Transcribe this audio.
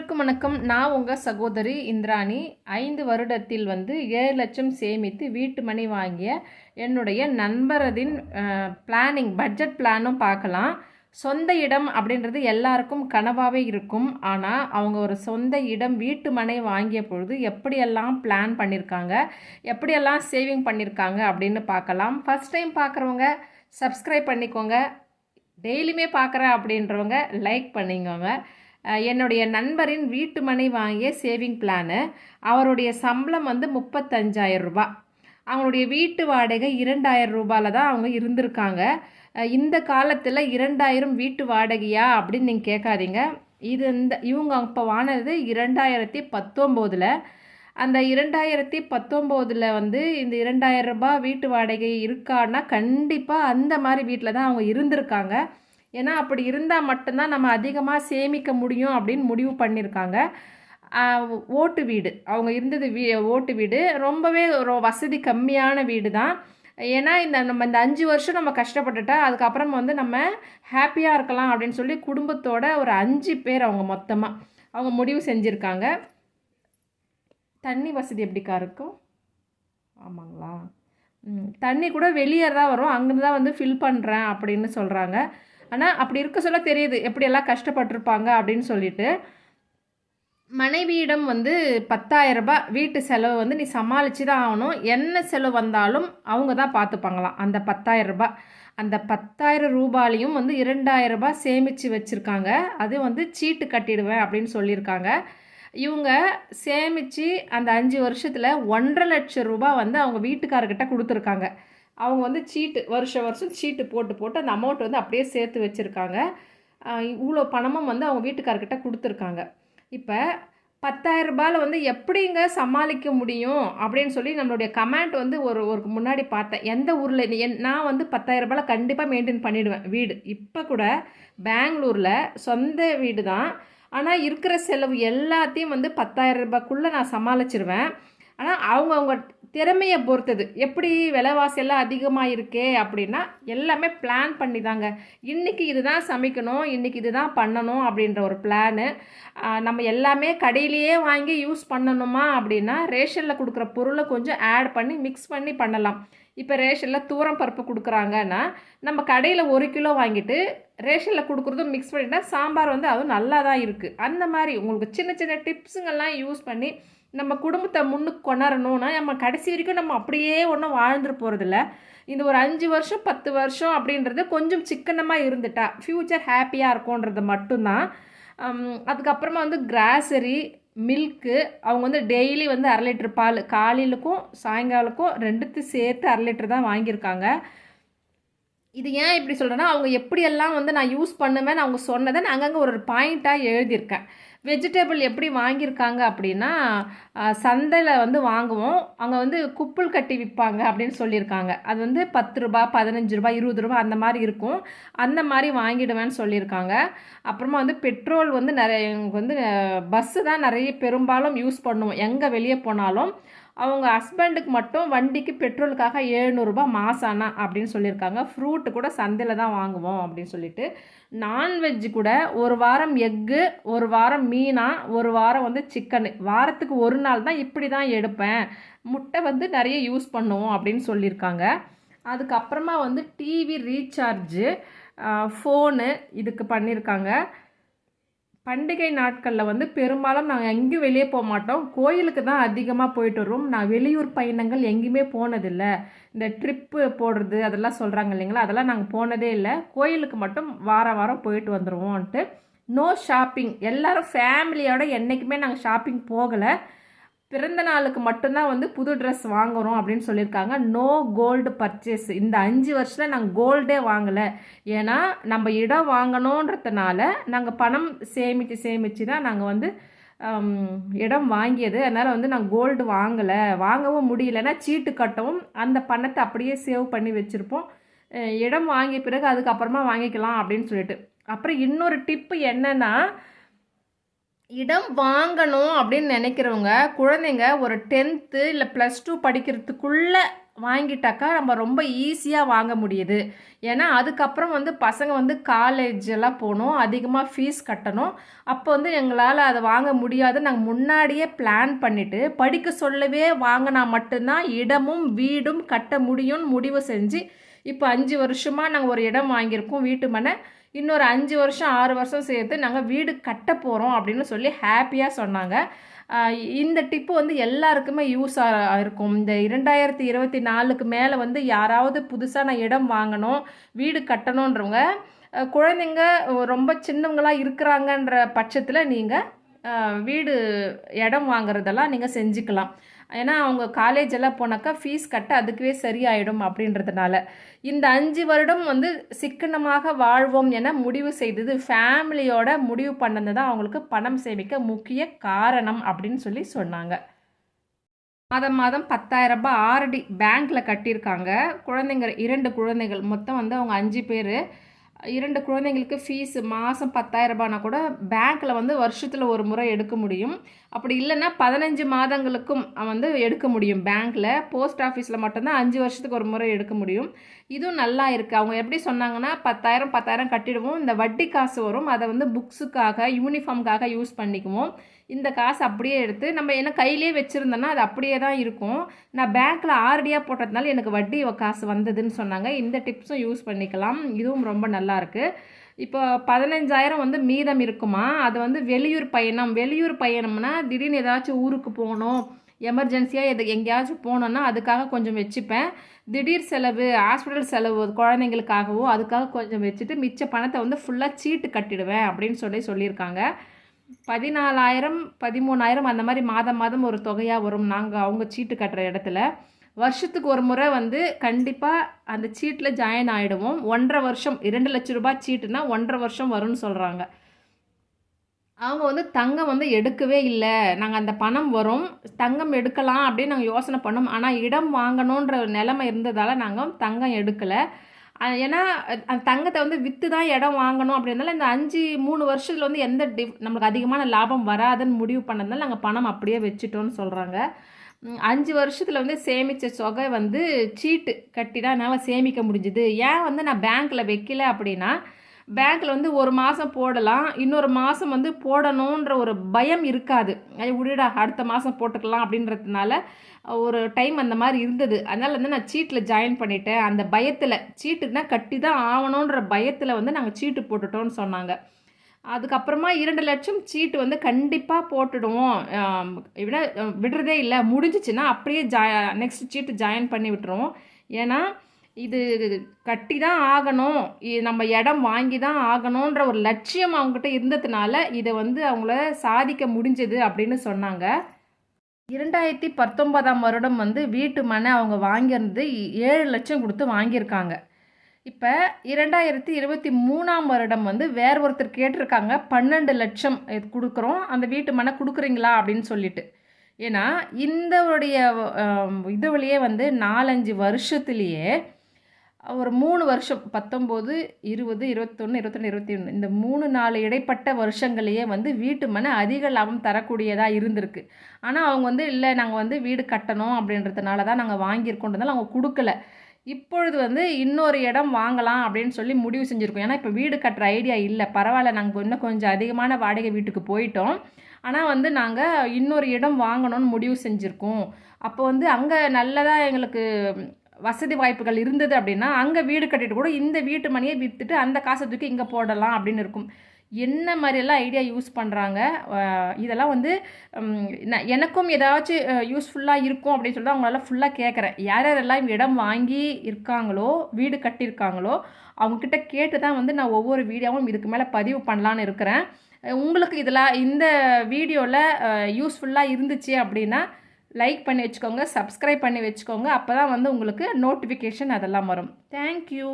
அனைவருக்கும் வணக்கம். நான் உங்கள் சகோதரி இந்திராணி. ஐந்து வருடத்தில் வந்து ஏழு லட்சம் சேமித்து வீட்டு மணி வாங்கிய என்னுடைய நண்பரதின் பிளானிங் பட்ஜெட் பிளானும் பார்க்கலாம். சொந்த இடம் அப்படின்றது எல்லாருக்கும் கனவாகவே இருக்கும். ஆனால் அவங்க ஒரு சொந்த இடம் வீட்டு மனை வாங்கிய பொழுது எப்படியெல்லாம் பிளான் பண்ணியிருக்காங்க எப்படியெல்லாம் சேவிங் பண்ணியிருக்காங்க அப்படின்னு பார்க்கலாம். ஃபஸ்ட் டைம் பார்க்குறவங்க சப்ஸ்கிரைப் பண்ணிக்கோங்க. டெய்லியுமே பார்க்குறேன் அப்படின்றவங்க லைக் பண்ணிக்கோங்க. என்னுடைய நண்பரின் வீட்டு மனை வாங்கிய சேவிங் பிளானு அவருடைய சம்பளம் வந்து முப்பத்தஞ்சாயிரம் ரூபாய் அவங்களுடைய வீட்டு வாடகை இரண்டாயிரம் ரூபாயில் தான் அவங்க இருந்திருக்காங்க. இந்த காலத்தில் இரண்டாயிரம் வீட்டு வாடகையா அப்படின்னு நீங்கள் கேட்காதீங்க. இது இந்த இவங்க அப்போ வாங்கினது இரண்டாயிரத்தி பத்தொம்போதில். அந்த இரண்டாயிரத்தி பத்தொம்போதில் வந்து இந்த இரண்டாயிரம் ரூபாய் வீட்டு வாடகை இருக்கான்னா கண்டிப்பாக அந்த மாதிரி வீட்டில் தான் அவங்க இருந்திருக்காங்க. ஏன்னா அப்படி இருந்தால் மட்டும்தான் நம்ம அதிகமாக சேமிக்க முடியும் அப்படின்னு முடிவு பண்ணியிருக்காங்க ஓட்டு வீடு. அவங்க இருந்தது வீ ஓட்டு வீடு. ரொம்பவே ஒரு வசதி கம்மியான வீடு தான் ஏன்னா இந்த நம்ம இந்த அஞ்சு வருஷம் நம்ம கஷ்டப்பட்டுட்டா அதுக்கப்புறம் வந்து நம்ம ஹாப்பியாக இருக்கலாம் அப்படின்னு சொல்லி குடும்பத்தோட ஒரு அஞ்சு பேர் அவங்க மொத்தமாக அவங்க முடிவு செஞ்சுருக்காங்க. தண்ணி வசதி எப்படிக்கா இருக்கும்? ஆமாங்களா? ம், தண்ணி கூட வெளியே தான் வரும். அங்கேருந்து தான் வந்து ஃபில் பண்ணுறேன் அப்படின்னு சொல்கிறாங்க ஆனால் அப்படி இருக்க சொல்ல தெரியுது. எப்படியெல்லாம் கஷ்டப்பட்டிருப்பாங்க அப்படின்னு சொல்லிட்டு. மனைவியிடம் வந்து பத்தாயிரரூபா வீட்டு செலவு வந்து நீ சமாளித்து தான் ஆகணும். என்ன செலவு வந்தாலும் அவங்க தான் பார்த்துப்பாங்களாம். அந்த பத்தாயிரரூபா அந்த பத்தாயிரம் ரூபாயிலையும் வந்து இரண்டாயிரம் ரூபாய் சேமித்து வச்சுருக்காங்க. அது வந்து சீட்டு கட்டிடுவேன் அப்படின்னு சொல்லியிருக்காங்க. இவங்க சேமித்து அந்த அஞ்சு வருஷத்தில் ஒன்றரை லட்சம் ரூபாய் வந்து அவங்க வீட்டுக்காரர்கிட்ட கொடுத்துருக்காங்க. அவங்க வந்து சீட்டு வருஷம் வருஷம் சீட்டு போட்டு போட்டு அந்த அமௌண்ட் வந்து அப்படியே சேர்த்து வச்சுருக்காங்க. இவ்வளோ பணமும் வந்து அவங்க வீட்டுக்காரர்கிட்ட கொடுத்துருக்காங்க. இப்போ பத்தாயிரம் ரூபாயில் வந்து எப்படிங்க சமாளிக்க முடியும் அப்படின்னு சொல்லி நம்மளுடைய கமெண்ட் வந்து ஒரு ஒரு முன்னாடி பார்த்தேன். எந்த ஊரில் என் நான் வந்து பத்தாயிரம் ரூபாயில் கண்டிப்பாக மெயின்டைன் பண்ணிவிடுவேன் வீடு. இப்போ கூட பெங்களூரில் சொந்த வீடு தான் ஆனால் இருக்கிற செலவு எல்லாத்தையும் வந்து பத்தாயிரம் ரூபாய்க்குள்ளே நான் சமாளிச்சிருவேன். ஆனால் அவங்க அவங்க திறமையை பொறுத்தது. எப்படி விலைவாசி எல்லாம் அதிகமாக இருக்கே அப்படின்னா எல்லாமே பிளான் பண்ணி தாங்க இன்றைக்கி இதுதான் சமைக்கணும் இன்றைக்கி இதுதான் பண்ணணும் அப்படின்ற ஒரு பிளானு நம்ம எல்லாமே கடையிலேயே வாங்கி யூஸ் பண்ணணுமா அப்படின்னா ரேஷனில் கொடுக்குற பொருளை கொஞ்சம் ஆட் பண்ணி மிக்ஸ் பண்ணி பண்ணலாம். இப்போ ரேஷனில் தூரம் பருப்பு கொடுக்குறாங்கன்னா நம்ம கடையில் ஒரு கிலோ வாங்கிட்டு ரேஷனில் கொடுக்குறதும் மிக்ஸ் பண்ணிட்டால் சாம்பார் வந்து அதுவும் நல்லா தான் இருக்குது அந்த மாதிரி உங்களுக்கு சின்ன சின்ன டிப்ஸுங்கெல்லாம் யூஸ் பண்ணி நம்ம குடும்பத்தை முன்னுக்கு கொண்டாடணும்னா நம்ம கடைசி வரைக்கும் நம்ம அப்படியே ஒன்றும் வாழ்ந்துட்டு போகிறதில்ல இந்த ஒரு அஞ்சு வருஷம் பத்து வருஷம் அப்படின்றது கொஞ்சம் சிக்கனமாக இருந்துட்டா. ஃப்யூச்சர் ஹாப்பியாக இருக்கும்ன்றது மட்டும்தான். அதுக்கப்புறமா வந்து கிராசரி மில்க்கு அவங்க வந்து டெய்லி வந்து அரை லிட்டர் பால் காலையிலுக்கும் சாயங்காலக்கும் ரெண்டுத்தையும் சேர்த்து அரை லிட்டர் தான் வாங்கியிருக்காங்க. இது ஏன் இப்படி சொல்கிறேன்னா அவங்க எப்படியெல்லாம் வந்து நான் யூஸ் பண்ணுவேன்னு அவங்க சொன்னதை நான் அங்கங்கே ஒரு பாயிண்ட்டாக எழுதியிருக்கேன். வெஜிடபிள் எப்படி வாங்கியிருக்காங்க அப்படின்னா சந்தையில் வந்து வாங்குவோம். அங்கே வந்து குப்புள் கட்டி விற்பாங்க அப்படின்னு சொல்லியிருக்காங்க. அது வந்து பத்து ரூபா பதினஞ்சு ரூபா இருபது ரூபா அந்த மாதிரி இருக்கும். அந்த மாதிரி வாங்கிடுவேன்னு சொல்லியிருக்காங்க. அப்புறமா வந்து பெட்ரோல் வந்து நிறைய எங்களுக்கு வந்து பஸ்ஸு தான் நிறைய பெரும்பாலும் யூஸ் பண்ணுவோம். எங்கே வெளியே போனாலும் அவங்க ஹஸ்பண்டுக்கு மட்டும் வண்டிக்கு பெட்ரோலுக்காக எழுநூறுபா மாசானா அப்படின்னு சொல்லியிருக்காங்க. ஃப்ரூட்டு கூட சந்தையில் தான் வாங்குவோம் அப்படின்னு சொல்லிட்டு நான்வெஜ் கூட ஒரு வாரம் எக்கு ஒரு வாரம் மீனா ஒரு வாரம் வந்து சிக்கனு வாரத்துக்கு ஒரு நாள் தான் இப்படி தான் எடுப்பேன். முட்டை வந்து நிறைய யூஸ் பண்ணுவோம் அப்படின்னு சொல்லியிருக்காங்க. அதுக்கப்புறமா வந்து டிவி ரீசார்ஜு ஃபோனு இதுக்கு பண்ணியிருக்காங்க. பண்டிகை நாட்களில் வந்து பெரும்பாலும் நாங்கள் எங்கேயும் வெளியே போக மாட்டோம். கோயிலுக்கு தான் அதிகமாக போயிட்டு வருவோம். நான் வெளியூர் பயணங்கள் எங்கேயுமே போனதில்லை. இந்த ட்ரிப்பு போடுறது அதெல்லாம் சொல்கிறாங்க இல்லைங்களா? அதெல்லாம் நாங்கள் போனதே இல்லை. கோயிலுக்கு மட்டும் வாரம் வாரம் போயிட்டு வந்துடுவோம்ன்ட்டு நோ ஷாப்பிங் எல்லோரும் ஃபேமிலியோட என்றைக்குமே நாங்கள் ஷாப்பிங் போகலை. பிறந்த நாளுக்கு மட்டும்தான் வந்து புது ட்ரெஸ் வாங்குறோம் அப்படின்னு சொல்லியிருக்காங்க. நோ கோல்டு பர்ச்சேஸ் இந்த அஞ்சு வருஷத்தில் நாங்கள் கோல்டே வாங்கலை. ஏன்னா நம்ம இடம் வாங்கணுன்றதுனால நாங்கள் பணம் சேமித்து சேமித்து தான் நாங்கள் வந்து இடம் வாங்கியது. அதனால் வந்து நாங்கள் கோல்டு வாங்கலை. வாங்கவும் முடியலன்னா சீட்டு கட்டவும் அந்த பணத்தை அப்படியே சேவ் பண்ணி வச்சுருப்போம். இடம் வாங்கிய பிறகு அதுக்கப்புறமா வாங்கிக்கலாம் அப்படின்னு சொல்லிட்டு. அப்புறம் இன்னொரு டிப்பு என்னென்னா இடம் வாங்கணும் அப்படின்னு நினைக்கிறவங்க குழந்தைங்க ஒரு டென்த்து இல்லை ப்ளஸ் டூ படிக்கிறதுக்குள்ளே வாங்கிட்டாக்கா நம்ம ரொம்ப ஈஸியாக வாங்க முடியுது. ஏன்னா அதுக்கப்புறம் வந்து பசங்க வந்து காலேஜ் எல்லாம் போகணும் அதிகமாக ஃபீஸ் கட்டணும். அப்போ வந்து எங்களால் அதை வாங்க முடியாது நாங்கள் முன்னாடியே பிளான் பண்ணிவிட்டு படிக்க சொல்லவே வாங்கினா மட்டும்தான் இடமும் வீடும் கட்ட முடியும்னு முடிவு செஞ்சு இப்போ அஞ்சு வருஷமாக நாங்கள் ஒரு இடம் வாங்கியிருக்கோம் வீட்டு மனை. இன்னொரு அஞ்சு வருஷம் ஆறு வருஷம் சேர்த்து நாங்கள் வீடு கட்ட போகிறோம் அப்படின்னு சொல்லி ஹாப்பியாக சொன்னாங்க. இந்த டிப்பு வந்து எல்லாருக்குமே யூஸ் இருக்கும். இந்த இரண்டாயிரத்தி இருபத்தி நாலுக்கு மேலே வந்து யாராவது புதுசாக நான் இடம் வாங்கணும் வீடு கட்டணுன்றவங்க குழந்தைங்க ரொம்ப சின்னவங்களாக இருக்கிறாங்கன்ற பட்சத்தில் நீங்கள் வீடு இடம் வாங்குறதெல்லாம் நீங்கள் செஞ்சுக்கலாம். ஏன்னா அவங்க காலேஜ் எல்லாம் போனாக்கா ஃபீஸ் கட்ட அதுக்குவே சரியாயிடும் அப்படின்றதுனால. இந்த அஞ்சு வருடம் வந்து சிக்கனமாக வாழ்வோம் என முடிவு செய்தது. ஃபேமிலியோட முடிவு பண்ணது தான் அவங்களுக்கு பணம் சேமிக்க முக்கிய காரணம் அப்படின்னு சொல்லி சொன்னாங்க. மாதம் மாதம் பத்தாயிரம் ரூபாய் ஆர்டி பேங்க்கில் கட்டியிருக்காங்க. குழந்தைங்க இரண்டு குழந்தைகள். மொத்தம் வந்து அவங்க அஞ்சு பேர். இரண்டு குழந்தைங்களுக்கு ஃபீஸ் மாதம் பத்தாயிரம் ரூபானா கூட பேங்க்கில் வந்து வருஷத்தில் ஒரு முறை எடுக்க முடியும். அப்படி இல்லைன்னா பதினஞ்சு மாதங்களுக்கும் வந்து எடுக்க முடியும் பேங்க்கில் போஸ்ட் ஆஃபீஸில் மட்டும்தான் அஞ்சு வருஷத்துக்கு ஒரு முறை எடுக்க முடியும். இதுவும் நல்லா இருக்குது அவங்க எப்படி சொன்னாங்கன்னா பத்தாயிரம் பத்தாயிரம் கட்டிடுவோம். இந்த வட்டி காசு வரும். அதை வந்து புக்ஸுக்காக யூனிஃபார்முக்காக யூஸ் பண்ணிக்குவோம். இந்த காசு அப்படியே எடுத்து நம்ம என்ன கையிலே வச்சுருந்தோன்னா அது அப்படியே தான் இருக்கும். நான் பேங்க்கில் ஆர்டியாக போட்டதுனால எனக்கு வட்டி காசு வந்ததுன்னு சொன்னாங்க. இந்த டிப்ஸும் யூஸ் பண்ணிக்கலாம். இதுவும் ரொம்ப நல்லாயிருக்கு இப்போ பதினஞ்சாயிரம் வந்து மீதம் இருக்குமா? அது வந்து வெளியூர் பயணம். வெளியூர் பயணம்னா திடீர்னு ஏதாச்சும் ஊருக்கு போகணும். எமர்ஜென்சியாக எது எங்கேயாச்சும் போனோன்னா அதுக்காக கொஞ்சம் வச்சுப்பேன். திடீர் செலவு ஹாஸ்பிட்டல் செலவு குழந்தைங்களுக்காகவோ அதுக்காக கொஞ்சம் வச்சுட்டு மிச்ச பணத்தை வந்து ஃபுல்லாக சீட்டு கட்டிடுவேன் அப்படின்னு சொல்லி சொல்லியிருக்காங்க. பதினாலாயிரம் பதிமூணாயிரம் அந்த மாதிரி மாதம் மாதம் ஒரு தொகையாக வரும். நாங்கள் அவங்க சீட்டு கட்டுற இடத்துல. வருஷத்துக்கு ஒரு முறை வந்து கண்டிப்பாக அந்த சீட்டில் ஜாயின் ஆகிடுவோம் ஒன்றரை வருஷம் இரண்டு லட்ச ரூபாய் சீட்டுனா ஒன்றரை வருஷம் வரும்னு சொல்கிறாங்க அவங்க வந்து தங்கம் வந்து எடுக்கவே இல்லை. நாங்கள் அந்த பணம் வரும். தங்கம் எடுக்கலாம் அப்படின்னு நாங்கள் யோசனை பண்ணோம். ஆனால் இடம் வாங்கணுன்ற நிலைமை இருந்ததால் நாங்கள் தங்கம் எடுக்கலை. ஏன்னா அந்த தங்கத்தை வந்து விற்று தான் இடம் வாங்கணும் அப்படின்றதுனால இந்த அஞ்சு மூணு வருஷத்தில் வந்து எந்த டிஃப் நம்மளுக்கு அதிகமான லாபம் வராதுன்னு முடிவு பண்ணதுனால நாங்கள் பணம் அப்படியே வச்சுட்டோன்னு சொல்கிறாங்க அஞ்சு வருஷத்தில் வந்து சேமித்த தொகை வந்து சீட்டு கட்டி தான் என்னால் சேமிக்க முடிஞ்சுது. ஏன் வந்து நான் பேங்க்கில் வைக்கல அப்படின்னா பேங்க்கில் வந்து ஒரு மாதம் போடலாம் இன்னொரு மாதம் வந்து போடணுன்ற ஒரு பயம் இருக்காது. ஐயோ விடுடா அடுத்த மாதம் போட்டுக்கலாம் அப்படின்றதுனால ஒரு டைம் அந்த மாதிரி இருந்தது. அதனால் வந்து நான் சீட்டில் ஜாயின் பண்ணிட்டேன். அந்த பயத்தில் சீட்டுனா கட்டி தான் ஆகணுன்ற பயத்தில் வந்து நாங்கள் சீட்டு போட்டுட்டோம்னு சொன்னாங்க. அதுக்கப்புறமா இரண்டு லட்சம் சீட்டு வந்து கண்டிப்பாக போட்டுடுவோம். விட விடுறதே இல்லை. முடிஞ்சிச்சுன்னா அப்படியே ஜா நெக்ஸ்ட் சீட்டு ஜாயின் பண்ணி விட்டுருவோம். ஏன்னா இது கட்டி தான் ஆகணும். இ- நம்ம இடம் வாங்கி தான் ஆகணுன்ற ஒரு லட்சியம் அவங்ககிட்ட இருந்ததுனால இதை வந்து அவங்கள சாதிக்க முடிஞ்சது அப்படின்னு சொன்னாங்க. இரண்டாயிரத்தி பத்தொன்பதாம் வருடம் வந்து வீட்டு மனை அவங்க வாங்கியிருந்து ஏழு லட்சம் கொடுத்து வாங்கியிருக்காங்க. இப்போ இரண்டாயிரத்தி இருபத்தி மூணாம் வருடம் வந்து வேற ஒருத்தர் கேட்டிருக்காங்க பன்னெண்டு லட்சம் இது கொடுக்குறோம் அந்த வீட்டு மனை கொடுக்குறீங்களா அப்படின்னு சொல்லிட்டு. ஏன்னா இந்தவுடைய இதுவிலேயே இதுவழியே வந்து நாலஞ்சு வருஷத்துலேயே ஒரு மூணு வருஷம் பத்தொம்போது இருபது இருபத்தொன்று இருபத்தொன்று இருபத்தி ஒன்று இந்த மூணு நாலு இடைப்பட்ட வருஷங்களையே வந்து வீட்டு மனை அதிக லாபம் தரக்கூடியதாக இருந்திருக்கு. ஆனால் அவங்க வந்து இல்லை நாங்கள் வந்து வீடு கட்டணும் அப்படின்றதுனால தான் நாங்கள் வாங்கியிருக்கோன்றதால அவங்க கொடுக்கல. இப்பொழுது வந்து இன்னொரு இடம் வாங்கலாம் அப்படின்னு சொல்லி முடிவு செஞ்சுருக்கோம். ஏன்னா இப்போ வீடு கட்டுற ஐடியா இல்லை. பரவாயில்ல நாங்கள் இன்னும் கொஞ்சம் அதிகமான வாடகை வீட்டுக்கு போயிட்டோம். ஆனால் வந்து நாங்கள் இன்னொரு இடம் வாங்கணும்னு முடிவு செஞ்சுருக்கோம். அப்போ வந்து அங்கே நல்லதாக எங்களுக்கு வசதி வாய்ப்புகள் இருந்தது அப்படின்னா அங்கே வீடு கட்டிட்டு கூட இந்த வீட்டு மணியை விற்றுட்டு அந்த காசை தூக்கி இங்கே போடலாம் அப்படின்னு இருக்கும். என்ன மாதிரியெல்லாம் ஐடியா யூஸ் பண்ணுறாங்க இதெல்லாம் வந்து எனக்கும் ஏதாச்சும் யூஸ்ஃபுல்லாக இருக்கும் அப்படின்னு சொல்லி அவங்களால ஃபுல்லாக கேட்குறேன் யார் யாரெல்லாம் இடம் வாங்கி இருக்காங்களோ வீடு கட்டியிருக்காங்களோ அவங்கக்கிட்ட கேட்டு தான் வந்து நான் ஒவ்வொரு வீடியோவும் இதுக்கு மேலே பதிவு பண்ணலான்னு இருக்கிறேன். உங்களுக்கு இதில் இந்த வீடியோவில் யூஸ்ஃபுல்லாக இருந்துச்சு அப்படின்னா லைக் பண்ணி வச்சுக்கோங்க சப்ஸ்கிரைப் பண்ணி வச்சுக்கோங்க அப்போ தான் வந்து உங்களுக்கு நோட்டிஃபிகேஷன் அதெல்லாம் வரும். தேங்க்யூ